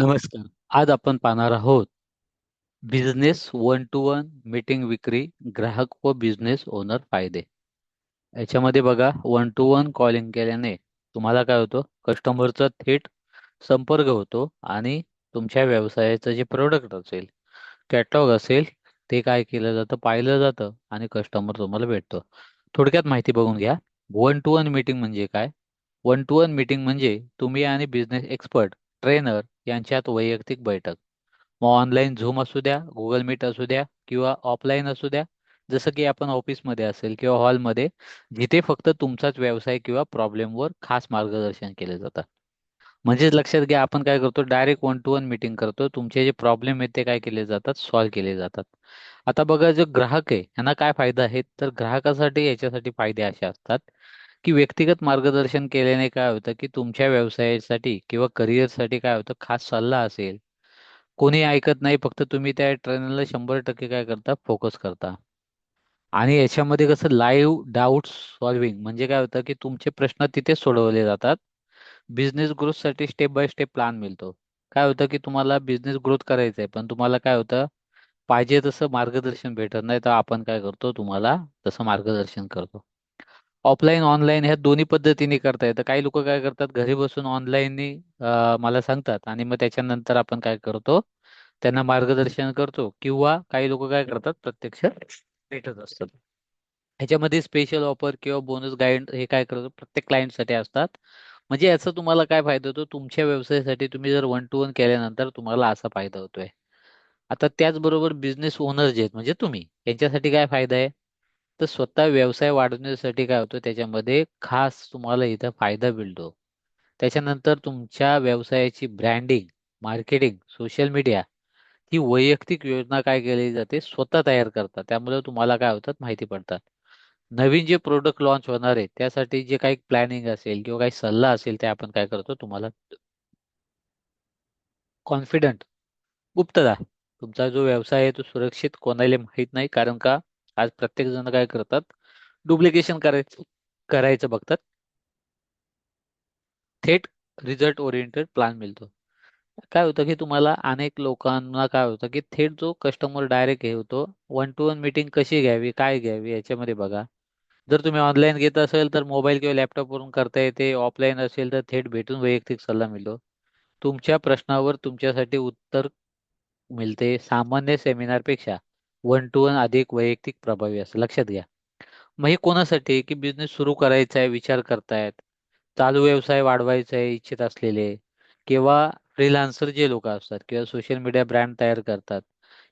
नमस्कार. आज आपण पाहणार आहोत business one to one meeting विक्री ग्राहक व बिझनेस ओनर फायदे. याच्यामध्ये बघा वन टू वन कॉलिंग केल्याने तुम्हाला काय होतं? कस्टमरचा थेट संपर्क होतो आणि तुमच्या व्यवसायाचं जे प्रोडक्ट असेल कॅटलॉग असेल ते काय केलं जातं? पाहिलं जातं आणि कस्टमर तुम्हाला भेटतो. थोडक्यात माहिती बघून घ्या. वन टू वन मीटिंग म्हणजे काय? वन टू वन मीटिंग म्हणजे तुम्ही आणि बिझनेस एक्सपर्ट ट्रेनर यांच्यात वैयक्तिक बैठक. मग ऑनलाईन झूम असू द्या गुगल मीट असू द्या किंवा ऑफलाईन असू द्या जसं की आपण ऑफिसमध्ये असेल किंवा हॉलमध्ये जिथे फक्त तुमचाच व्यवसाय किंवा प्रॉब्लेमवर खास मार्गदर्शन केले जातं. म्हणजेच लक्षात घ्या आपण काय करतो direct one to one meeting करतो तुमचे जे प्रॉब्लेम आहेत ते काय केले जातात सॉल्व्ह केले जातात. आता बघा जो ग्राहक आहे यांना काय फायदा आहे? तर ग्राहकासाठी याच्यासाठी फायदे असे असतात. की व्यक्तिगत मार्गदर्शन केल्याने काय होतं की तुमच्या व्यवसायासाठी किंवा करिअरसाठी काय होतं खास सल्ला असेल. कोणी ऐकत नाही फक्त तुम्ही त्या ट्रेनरला शंभर टक्के काय करता फोकस करता. आणि याच्यामध्ये कसं लाईव्ह डाऊट सॉल्व्हिंग म्हणजे काय होतं की तुमचे प्रश्न तिथे सोडवले जातात. बिझनेस ग्रोथसाठी स्टेप बाय स्टेप प्लॅन मिळतो. काय होतं की तुम्हाला बिझनेस ग्रोथ करायचा आहे पण तुम्हाला काय होतं पाहिजे तसं मार्गदर्शन भेटत नाही तर आपण काय करतो तुम्हाला तसं मार्गदर्शन करतो. ऑफलाईन ऑनलाईन ह्या दोन्ही पद्धतीने करता येतं. काही लोक काय करतात घरी बसून ऑनलाईन मला सांगतात आणि मग त्याच्यानंतर आपण काय करतो त्यांना मार्गदर्शन करतो किंवा काही लोक काय करतात प्रत्यक्ष भेटत असतात. ह्याच्यामध्ये स्पेशल ऑफर किंवा बोनस गाईड हे काय करतो प्रत्येक क्लायंटसाठी असतात. म्हणजे याचा तुम्हाला काय फायदा होतो तुमच्या व्यवसायासाठी तुम्ही जर वन टू वन केल्यानंतर तुम्हाला असा फायदा होतोय. आता त्याचबरोबर बिझनेस ओनर जे आहेत म्हणजे तुम्ही यांच्यासाठी काय फायदा आहे? तर स्वतः व्यवसाय वाढवण्यासाठी काय होतं? त्याच्यामध्ये खास तुम्हाला इथं फायदा मिळतो. त्याच्यानंतर तुमच्या व्यवसायाची ब्रँडिंग मार्केटिंग सोशल मीडिया ही वैयक्तिक योजना काय केली जाते? स्वतः तयार करतात. त्यामुळे तुम्हाला काय होतात? माहिती पडतात. नवीन जे प्रोडक्ट लॉन्च होणार आहे त्यासाठी जे काही प्लॅनिंग असेल किंवा काही सल्ला असेल ते आपण काय करतो? तुम्हाला कॉन्फिडंट गुप्तता. तुमचा जो व्यवसाय आहे तो सुरक्षित कोणाला माहीत नाही. कारण का? आज प्रत्येक जण काय करतात? डुप्लिकेशन करायचं करायचं बघतात. थेट रिझल्ट ओरिएंटेड प्लॅन मिळतो. काय होतं की तुम्हाला अनेक लोकांना काय होतं की थेट जो कस्टमर डायरेक्ट हे होतो वन टू वन मीटिंग कशी घ्यावी काय घ्यावी याच्यामध्ये बघा. जर तुम्ही ऑनलाईन घेत असेल तर मोबाईल किंवा लॅपटॉपवरून करता येते ऑफलाईन असेल तर थेट भेटून वैयक्तिक सल्ला मिळतो. तुमच्या प्रश्नावर तुमच्यासाठी उत्तर मिळते सामान्य सेमिनारपेक्षा वन टू वन अधिक वैयक्तिक प्रभावी असं लक्षात घ्या. मग हे कोणासाठी? की बिझनेस सुरू करायचा आहे विचार करतायत. चालू व्यवसाय वाढवायचा आहे इच्छित असलेले. किंवा फ्रीलान्सर जे लोक असतात किंवा सोशल मीडिया ब्रँड तयार करतात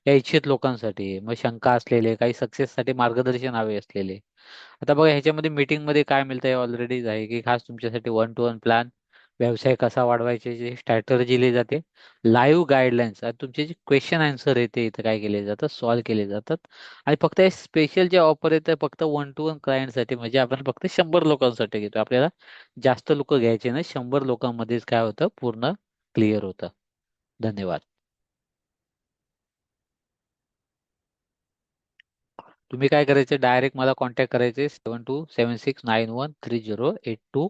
या इच्छित लोकांसाठी मग शंका असलेले काही सक्सेससाठी मार्गदर्शन हवे असलेले. आता बघा ह्याच्यामध्ये मीटिंगमध्ये काय मिळतंय ऑलरेडीच आहे की खास तुमच्यासाठी वन टू वन प्लॅन व्यवसाय कसा वाढवायचे जे स्ट्रॅटर्जी दिली जाते. लाईव्ह गाईडलाईन्स आणि तुमचे जे क्वेश्चन आन्सर आहे ते इथं काय केले जातात सॉल्व्ह केले जातात. आणि फक्त हे स्पेशल जे ऑफर आहे ते फक्त वन टू वन क्लायंटसाठी म्हणजे आपण फक्त शंभर लोकांसाठी घेतो. आपल्याला जास्त लोक घ्यायचे ना शंभर लोकांमध्येच काय होतं? पूर्ण क्लिअर होतं. धन्यवाद. तुम्ही काय करायचे? डायरेक्ट मला कॉन्टॅक्ट करायचे. Seven two seven six nine one three zero eight two